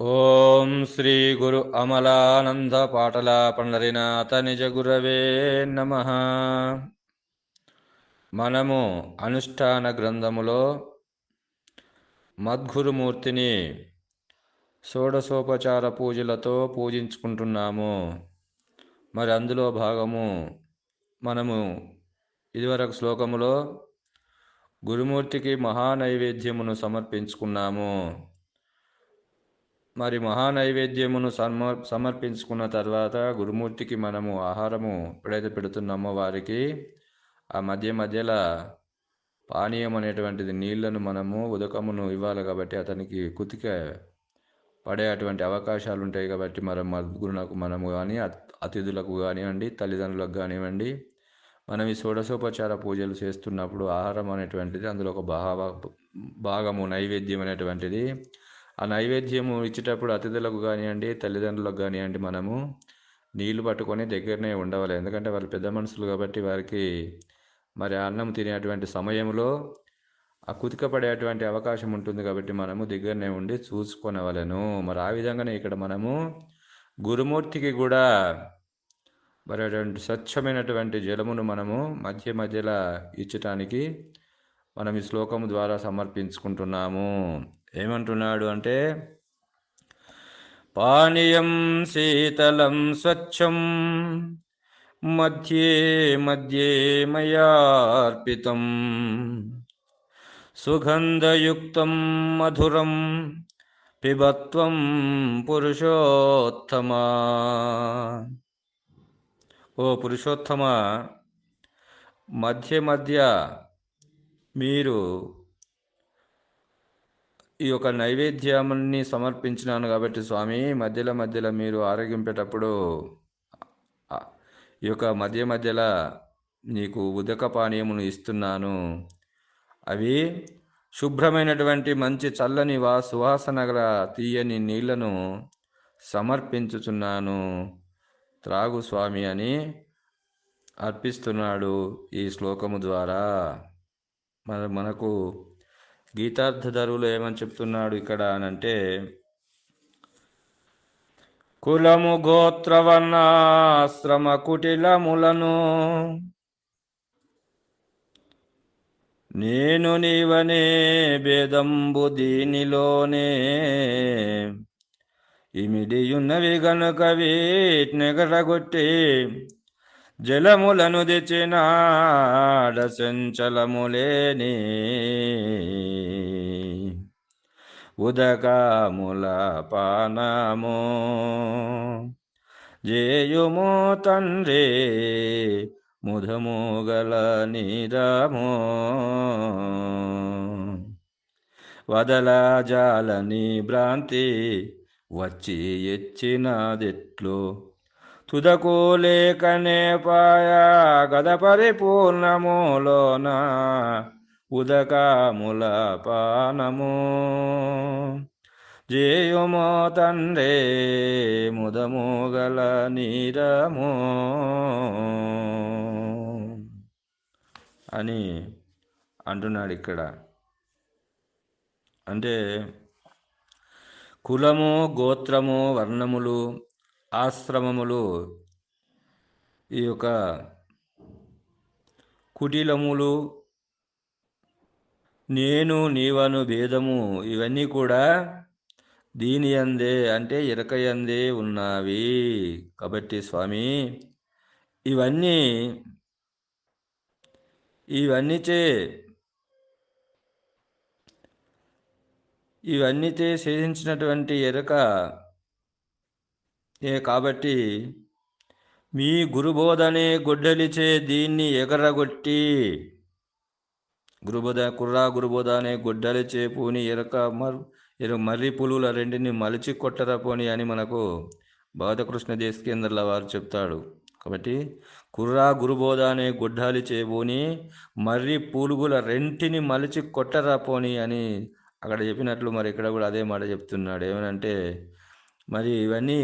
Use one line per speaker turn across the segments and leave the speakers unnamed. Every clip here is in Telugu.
ఓం శ్రీ గురు అమలానంద పాటల పండరినాథ నిజ గురవే నమ. మనము అనుష్ఠాన గ్రంథములో మద్గురుమూర్తిని షోడశోపచార పూజలతో పూజించుకుంటున్నాము. మరి అందులో భాగము మనము ఇదివరకు శ్లోకములో గురుమూర్తికి మహానైవేద్యమును సమర్పించుకున్నాము. మరి మహానైవేద్యమును సమర్ సమర్పించుకున్న తర్వాత గురుమూర్తికి మనము ఆహారము ఎప్పుడైతే పెడుతున్నామో వారికి ఆ మధ్య మధ్యలో పానీయం అనేటువంటిది నీళ్ళను మనము ఉదకమును ఇవ్వాలి కాబట్టి అతనికి కుతిక పడే అటువంటి అవకాశాలు ఉంటాయి కాబట్టి మరి మద్గురునకు మనము కానీ అతిథులకు కానివ్వండి తల్లిదండ్రులకు కానివ్వండి మనం ఈ షోడశోపచార పూజలు చేస్తున్నప్పుడు ఆహారం అనేటువంటిది అందులో ఒక భావ భాగము నైవేద్యం అనేటువంటిది ఆ నైవేద్యము ఇచ్చేటప్పుడు అతిథులకు కానివ్వండి తల్లిదండ్రులకు కానివ్వండి మనము నీళ్ళు పట్టుకొని దగ్గరనే ఉండవాలి. ఎందుకంటే వాళ్ళు పెద్ద మనుషులు కాబట్టి వారికి మరి అన్నం తినేటువంటి సమయంలో ఆ కుతిక పడేటువంటి అవకాశం ఉంటుంది కాబట్టి మనము దగ్గరనే ఉండి చూసుకొనవలను. మరి ఆ విధంగానే ఇక్కడ మనము గురుమూర్తికి కూడా మరి అటువంటి స్వచ్ఛమైనటువంటి జలమును మనము మధ్య మధ్యలో ఇచ్చటానికి మనం ఈ శ్లోకము ద్వారా సమర్పించుకుంటున్నాము. ఏమంటున్నాడు అంటే పానీయం శీతలం స్వచ్ఛం మధ్యే మధ్యే మయార్పితం సుగంధయుక్తం మధురం పిబత్వం పురుషోత్తమా. ఓ పురుషోత్తమ మధ్య మధ్య మీరు ఈ యొక్క నైవేద్యాన్ని సమర్పించినాను కాబట్టి స్వామి మధ్యలో మధ్యలో మీరు ఆరోగ్యంపేటప్పుడు ఈ యొక్క మధ్య మధ్యలో నీకు ఉదక పానీయమును ఇస్తున్నాను. అవి శుభ్రమైనటువంటి మంచి చల్లని వా సువాసన గల తీయని నీళ్ళను సమర్పించుచున్నాను. త్రాగు స్వామి అని అర్పిస్తున్నాడు ఈ శ్లోకము ద్వారా. మన మనకు గీతార్థధరులు ఏమని చెప్తున్నాడు ఇక్కడ అనంటే కులము గోత్రవర్ణాశ్రమ కుటిలములను నేను నీవనే భేదంబు దీనిలోనే. ఇమిడియున్నవి గనుక వీటినెగరగొట్టి జలములను తెచ్చినాడ సంచలములేని ఉదకముల పానము జేయుమో తండ్రి ముధముగల నిదము వదల జాలని భ్రాంతి వచ్చి ఎచ్చినదిట్లో తుదకూలేకనే పాయా గద పరిపూర్ణములోన ఉదకముల పానము. జేయుమో తండ్రే ముదము గల నీరము. అని అంటున్నాడు ఇక్కడ. అంటే కులము గోత్రము వర్ణములు ఆశ్రమములు ఈ యొక్క కుటిలములు నేను నీవను భేదము ఇవన్నీ కూడా దీని అందే అంటే ఇరకయందే ఉన్నవి. కాబట్టి స్వామి ఇవన్నీ ఇవన్నీచే ఇవన్నీచే సేధించినటువంటి ఎరక ఏ కాబట్టి మీ గురుబోధనే గొడ్డలిచే దీన్ని ఎగరగొట్టి గురుబోధ కుర్రా గురుబోధ అనే గొడ్డలి చేపుని ఎరక మరు ఎరు మర్రి పులుల రెండిని మలిచి కొట్టరపోని అని మనకు బాధకృష్ణ దేశకేంద్రల వారు చెప్తాడు. కాబట్టి కుర్రా గురుబోధ అనే గొడ్డాలి చేయబోని మర్రి పూలుగుల రెంటిని మలిచి కొట్టరాపోని అని అక్కడ చెప్పినట్లు మరి ఇక్కడ కూడా అదే మాట చెప్తున్నాడు. ఏమనంటే మరి ఇవన్నీ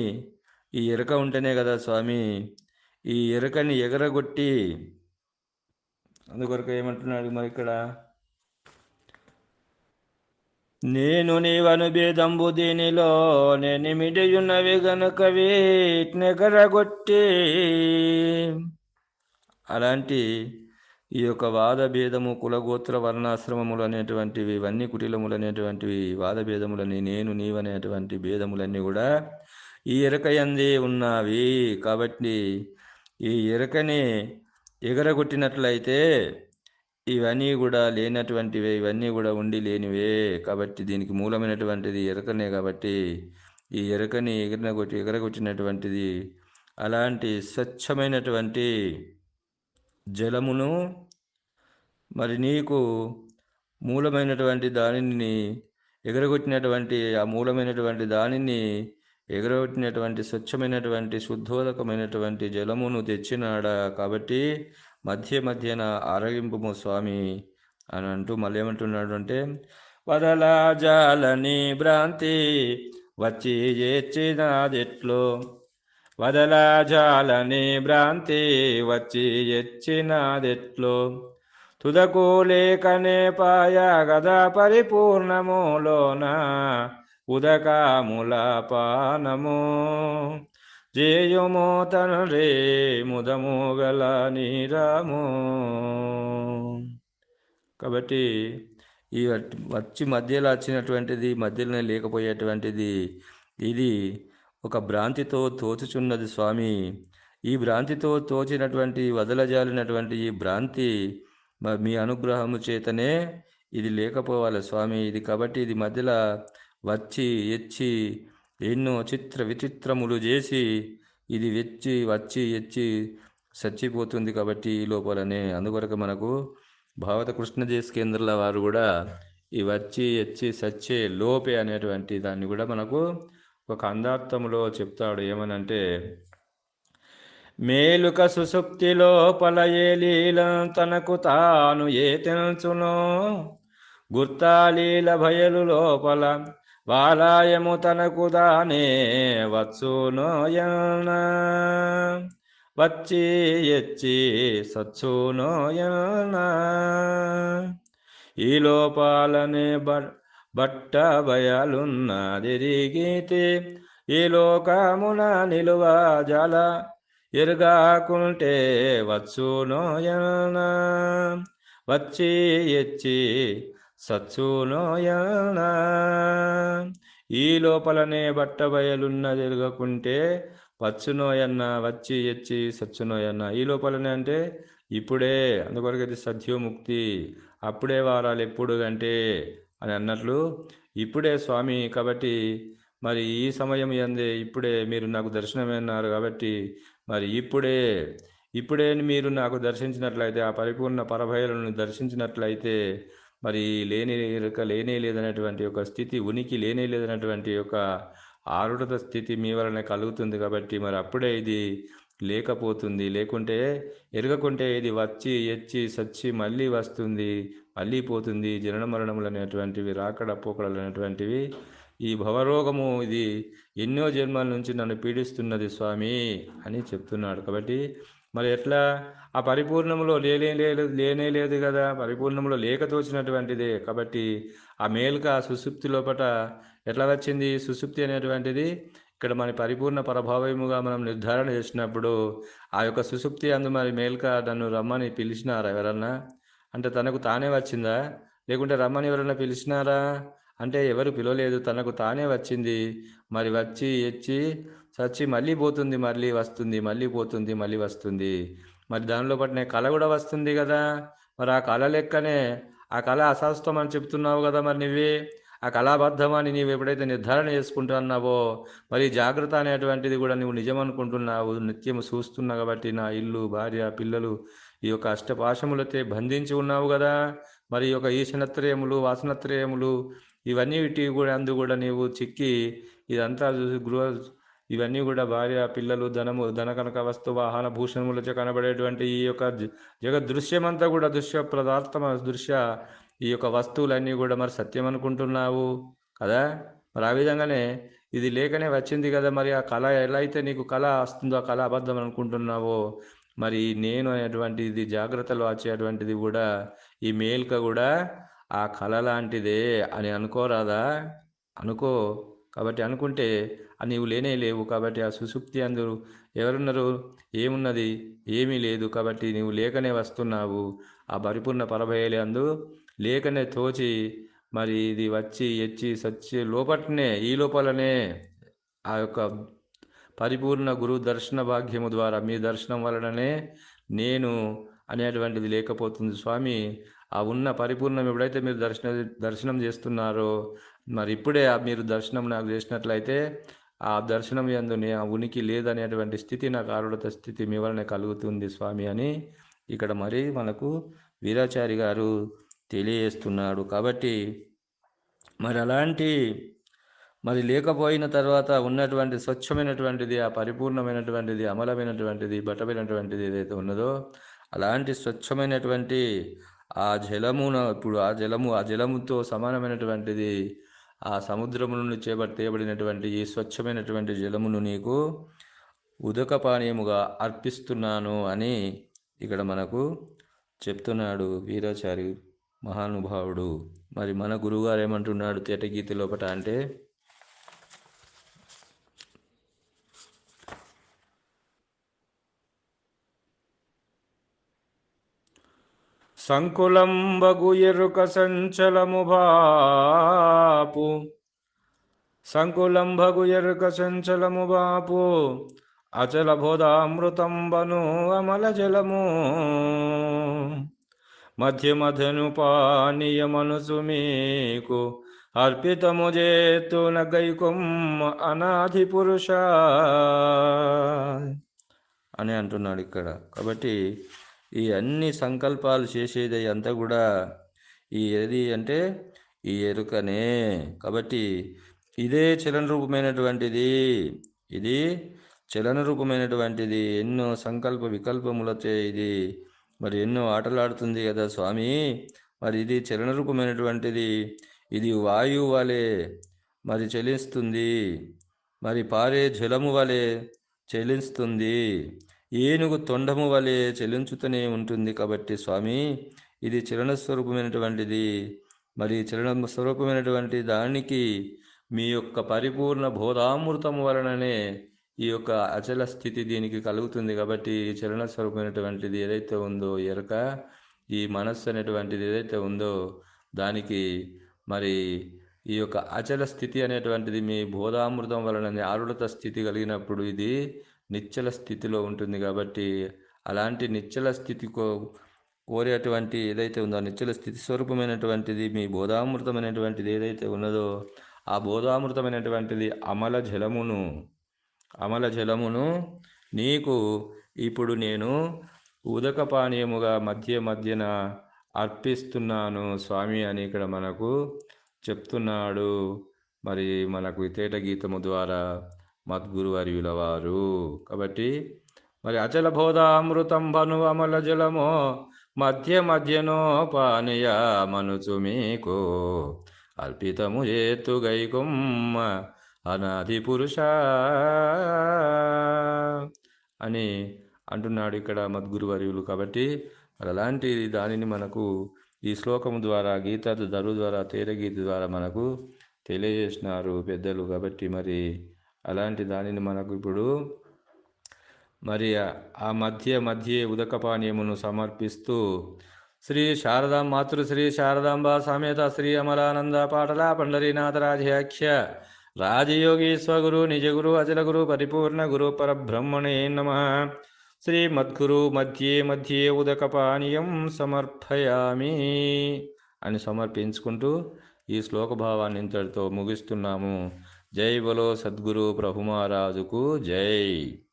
ఈ ఎరుక ఉంటేనే కదా స్వామి ఈ ఎరుకని ఎగరగొట్టి అందుకొరకు ఏమంటున్నాడు మరి ఇక్కడ నేను నీవను భేదంబు దీనిలో నేనిమిడియున్నవి గనుక వీటినెగరగొట్టి అలాంటి ఈ యొక్క వాద భేదము కులగోత్ర వర్ణాశ్రమములు అనేటువంటివి ఇవన్నీ కుటిలములు అనేటువంటివి వాద భేదములని నేను నీవనేటువంటి భేదములన్నీ కూడా ఈ ఎరకయందే ఉన్నవి కాబట్టి ఈ ఎరకని ఎగరగొట్టినట్లయితే ఇవన్నీ కూడా లేనటువంటివే ఇవన్నీ కూడా ఉండి లేనివే కాబట్టి దీనికి మూలమైనటువంటిది ఎరకనే కాబట్టి ఈ ఎరకని ఎగిరినగొట్టి ఎగరగొట్టినటువంటిది అలాంటి స్వచ్ఛమైనటువంటి జలమును మరి నీకు మూలమైనటువంటి దానిని ఎగరగొట్టినటువంటి ఆ మూలమైనటువంటి దానిని ఎగరగొట్టినటువంటి స్వచ్ఛమైనటువంటి శుద్ధోదకమైనటువంటి జలమును తెచ్చినాడా కాబట్టి మధ్య మధ్యన ఆరగింపు స్వామి అని అంటూ మళ్ళీ ఏమంటున్నాడు అంటే వదలా జాలని భ్రాంతి వచ్చి ఎచ్చినాదెట్లో. వదలా జాలని భ్రాంతి వచ్చి ఎచ్చినాదెట్లో. తుదకు లేకనే పాయ గదా పరిపూర్ణములోనా. ఉదకాముల పానము జేయుమో తండ్రి ముదము గల నీరము. కాబట్టి ఈ వచ్చి మధ్యలో వచ్చినటువంటిది మధ్యలోనే లేకపోయేటువంటిది ఇది ఒక భ్రాంతితో తోచుచున్నది స్వామి. ఈ భ్రాంతితో తోచినటువంటి వదలజాలినటువంటి ఈ భ్రాంతి మీ అనుగ్రహము చేతనే ఇది లేకపోవాలి స్వామి. ఇది కాబట్టి ఇది మధ్యలో వచ్చి ఎచ్చి ఎన్నో చిత్ర విచిత్రములు చేసి ఇది వెచ్చి వచ్చి ఎచ్చి చచ్చిపోతుంది కాబట్టి ఈ లోపలనే. అందుకొరకు మనకు భావత కృష్ణదేశ్ కేంద్రాల వారు కూడా ఈ వచ్చి ఎచ్చి సచ్చే లోపే అనేటువంటి దాన్ని కూడా మనకు ఒక అందార్థములో చెప్తాడు. ఏమనంటే మేలుక సుసుప్తి లోపల ఏ లీల తనకు తాను ఏ తెలుసునో? గుర్తాలీల భయలు లోపల వాలాయము తనకు దానే వచ్చునోయన వచ్చి ఎచ్చి సచ్చునోయన ఈ లోపాలనే బట్ట భయాలున్నదిరిగితే ఈ లోకమున నిలువ జల ఎరుగాకుంటే వచ్చునోయన వచ్చి ఎచ్చి సచ్చునోయనా ఈ లోపలనే బట్ట బయలున్నది ఎరుగకుంటే వచ్చునోయన్న వచ్చి ఎచ్చి సచ్చునోయన్న. ఈ లోపలనే అంటే ఇప్పుడే అందుకొరకు ఇది సత్యోముక్తి అప్పుడే వారాలు ఎప్పుడు అంటే అని అన్నట్లు ఇప్పుడే స్వామి కాబట్టి మరి ఈ సమయం ఎందే ఇప్పుడే మీరు నాకు దర్శనమైనారు కాబట్టి మరి ఇప్పుడే ఇప్పుడే మీరు నాకు దర్శించినట్లయితే ఆ పరిపూర్ణ పరభయలను దర్శించినట్లయితే మరి లేని లేనే లేదనేటువంటి ఒక స్థితి ఉనికి లేనే లేదనేటువంటి ఒక ఆరుడత స్థితి మీ వలన కలుగుతుంది కాబట్టి మరి అప్పుడే ఇది లేకపోతుంది. లేకుంటే ఎరగకుంటే ఇది వచ్చి ఎచ్చి సచ్చి మళ్ళీ వస్తుంది మళ్ళీ పోతుంది. జనన మరణములు అనేటువంటివి రాకడ పోకడలు అనేటువంటివి. ఈ భవరోగము ఇది ఎన్నో జన్మల నుంచి నన్ను పీడిస్తున్నది స్వామి అని చెప్తున్నాడు. కాబట్టి మరి ఎట్లా? ఆ పరిపూర్ణంలో లేనే లేదు లేనే లేదు కదా. పరిపూర్ణంలో లేక తోచినటువంటిదే. కాబట్టి ఆ మేలుక ఆ సుసుప్తి లోపట ఎట్లా వచ్చింది? సుసుప్తి అనేటువంటిది ఇక్కడ మన పరిపూర్ణ పరభావముగా మనం నిర్ధారణ చేసినప్పుడు ఆ యొక్క సుసుప్తి అందు మరి మేలుక నన్ను రమ్మని పిలిచినారా ఎవరన్నా? అంటే తనకు తానే వచ్చిందా? లేకుంటే రమ్మని ఎవరన్నా పిలిచినారా? అంటే ఎవరు పిలవలేదు తనకు తానే వచ్చింది. మరి వచ్చి ఎచ్చి చచ్చి మళ్ళీ పోతుంది మళ్ళీ వస్తుంది మళ్ళీ పోతుంది మళ్ళీ వస్తుంది. మరి దానిలో పట్టిన కళ కూడా వస్తుంది కదా. మరి ఆ కళ లెక్కనే ఆ కళ అశాస్త్రం అని చెప్తున్నావు కదా మరి నువ్వే. ఆ కళాబద్ధమని నీవు ఎప్పుడైతే నిర్ధారణ చేసుకుంటున్నావో మరి జాగ్రత్త అనేటువంటిది కూడా నువ్వు నిజం అనుకుంటున్నావు నిత్యం చూస్తున్నావు కాబట్టి నా ఇల్లు భార్య పిల్లలు ఈ యొక్క అష్టపాశములతో బంధించి ఉన్నావు కదా. మరి ఈ యొక్క ఈశనత్రయములు వాసనత్రయములు ఇవన్నీ వీటి కూడా అందు కూడా నీవు చిక్కి ఇదంతా గృహ ఇవన్నీ కూడా భార్య పిల్లలు ధనము ధన కనక వస్తు వాహన భూషణములచే కనబడేటువంటి ఈ యొక్క జగ దృశ్యమంతా కూడా దృశ్య పదార్థమ దృశ్య ఈ యొక్క వస్తువులన్నీ కూడా మరి సత్యం అనుకుంటున్నావు కదా? మరి ఆ విధంగానే ఇది లేకనే వచ్చింది కదా మరి ఆ కళ ఎలా అయితే నీకు కళ వస్తుందో ఆ కళ అబద్ధం అనుకుంటున్నావో మరి నేను అనేటువంటిది జాగ్రత్తలో వచ్చేటువంటిది కూడా ఈ మేల్క కూడా ఆ కళ లాంటిదే అని అనుకోరాదా? అనుకో. కాబట్టి అనుకుంటే నీవు లేనే లేవు కాబట్టి ఆ సుసుప్తి అందరూ ఎవరున్నారు? ఏమున్నది? ఏమీ లేదు కాబట్టి నీవు లేకనే వస్తున్నావు. ఆ పరిపూర్ణ పరభయలే అందు లేకనే తోచి మరి ఇది వచ్చి ఎచ్చి సచ్చి లోపట్నే ఈ లోపలనే ఆ యొక్క పరిపూర్ణ గురు దర్శన భాగ్యము ద్వారా మీ దర్శనం వలననే నేను అనేటువంటిది లేకపోతుంది. స్వామి ఆ ఉన్న పరిపూర్ణం ఎప్పుడైతే మీరు దర్శన దర్శనం చేస్తున్నారో మరి ఇప్పుడే మీరు దర్శనం నాకు చేసినట్లయితే ఆ దర్శనం ఎందు ఆ ఉనికి లేదనేటువంటి స్థితి నాకు ఆరుడత స్థితి మీ వలన కలుగుతుంది స్వామి అని ఇక్కడ మరి మనకు వీరాచారి గారు తెలియజేస్తున్నాడు. కాబట్టి మరి అలాంటి మరి లేకపోయిన తర్వాత ఉన్నటువంటి స్వచ్ఛమైనటువంటిది ఆ పరిపూర్ణమైనటువంటిది అమలమైనటువంటిది బట్టమైనటువంటిది ఏదైతే ఉన్నదో అలాంటి స్వచ్ఛమైనటువంటి ఆ జలమున ఇప్పుడు ఆ జలము ఆ జలముతో సమానమైనటువంటిది ఆ సముద్రము నుండి చేపట్టేయబడినటువంటి ఈ స్వచ్ఛమైనటువంటి జలమును నీకు ఉదక పానీయముగా అర్పిస్తున్నాను అని ఇక్కడ మనకు చెప్తున్నాడు వీరాచారి మహానుభావుడు. మరి మన గురువుగారు ఏమంటున్నాడు తేటగీతి లోపట అంటే సంకులంబగు ఎరుక సంచలము బాపు. సంకులంబగు ఎరుక సంచలము బాపు. అచల బోధామృతంబను అమల జలము. మధ్య మధ్యను పానీయమనుసు మీకు. అర్పితము చేతున నగైకొమ్మ అనాది పురుష. అని అంటున్నాడు ఇక్కడ. కాబట్టి ఈ అన్ని సంకల్పాలు చేసేది అంతా కూడా ఈ ఏది అంటే ఈ ఎరుకనే. కాబట్టి ఇదే చలన రూపమైనటువంటిది ఇది చలన రూపమైనటువంటిది ఎన్నో సంకల్ప వికల్పములతో ఇది. మరి ఎన్నో ఆటలాడుతుంది కదా స్వామి. మరి ఇది చలన రూపమైనటువంటిది ఇది వాయువు వలె మరి చెలిస్తుంది. మరి పారే జలము వలె చెలిస్తుంది. ఏనుగు తొండము వలె చెలించుతూనే ఉంటుంది కాబట్టి స్వామి ఇది చలన స్వరూపమైనటువంటిది మరి చలన స్వరూపమైనటువంటి దానికి మీ యొక్క పరిపూర్ణ బోధామృతం వలననే ఈ యొక్క అచల స్థితి దీనికి కలుగుతుంది కాబట్టి ఈ చలన స్వరూపమైనటువంటిది ఏదైతే ఉందో ఎరక ఈ మనస్సు అనేటువంటిది ఏదైతే ఉందో దానికి మరి ఈ యొక్క అచల స్థితి అనేటువంటిది మీ బోధామృతం వలన ఆరుడత స్థితి కలిగినప్పుడు ఇది నిశ్చల స్థితిలో ఉంటుంది కాబట్టి అలాంటి నిశ్చల స్థితి కో కోరేటువంటి ఏదైతే ఉందో నిశ్చల స్థితి స్వరూపమైనటువంటిది మీ బోధామృతమైనటువంటిది ఏదైతే ఉన్నదో ఆ బోధామృతమైనటువంటిది అమల జలమును అమల జలమును నీకు ఇప్పుడు నేను ఉదక పానీయముగా మధ్య మధ్యన అర్పిస్తున్నాను స్వామి అని ఇక్కడ మనకు చెప్తున్నాడు. మరి మనకు తేట గీతము ద్వారా మద్గురు వర్యుల వారు కాబట్టి మరి అచల బోధామృతం భను అమల జలమో మధ్య మధ్యనో పానీయ మనుచు మీకు. అల్పితము ఏతు గైకొమ్మ అనాది పురుష అని అంటున్నాడు ఇక్కడ మద్గురువర్యులు. కాబట్టి మరి అలాంటి దానిని మనకు ఈ శ్లోకము ద్వారా గీత దరు ద్వారా తేరగీత ద్వారా మనకు తెలియజేసినారు పెద్దలు. కాబట్టి మరి అలాంటి దానిని మనకు ఇప్పుడు మరి ఆ మధ్య మధ్య ఉదకపానీయమును సమర్పిస్తూ శ్రీ శారదా మాతృశ్రీ శారదాంబ సమేత శ్రీ అమలానంద పాటల పండరీనాథ రాజయాఖ్య రాజయోగి స్వగురు నిజగురు అచలగురు పరిపూర్ణ గురు పరబ్రహ్మణే నమ. శ్రీ మద్గురు మధ్యే మధ్యే ఉదక పానీయం సమర్పయామి అని సమర్పించుకుంటూ ఈ శ్లోక భావాన్ని ఇంతటితో ముగిస్తున్నాము. జై బలో సద్గురు ప్రభు మహారాజుకు జై.